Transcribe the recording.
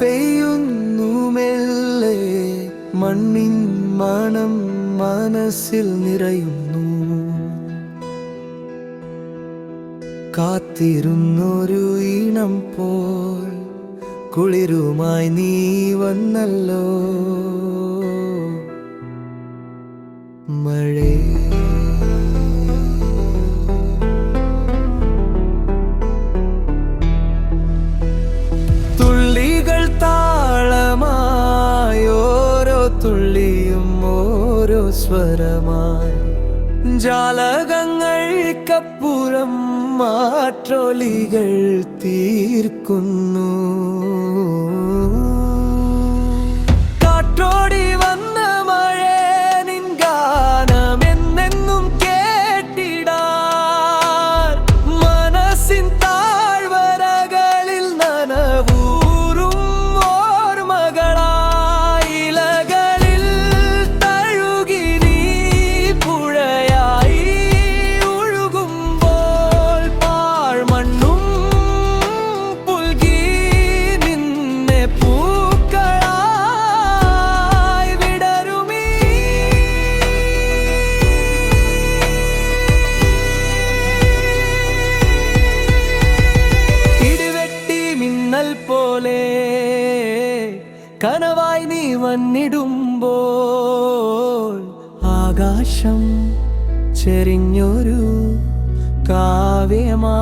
പെയ്യുന്നു മെല്ലെ മണ്ണിൻ മണം മനസ്സിൽ നിറയുന്നു. കാത്തിരുന്നൊരു ഈണം പോൽ കുളിരുമായി നീ വന്നല്ലോ. മഴേ സ്വരമായി ജാലകങ്ങൾക്കപ്പുറം മാറ്റൊലികൾ തീർക്കുന്നു. കനവായി നീ വന്നിടുമ്പോൾ ആകാശം ചെരിഞ്ഞൊരു കാവ്യമായി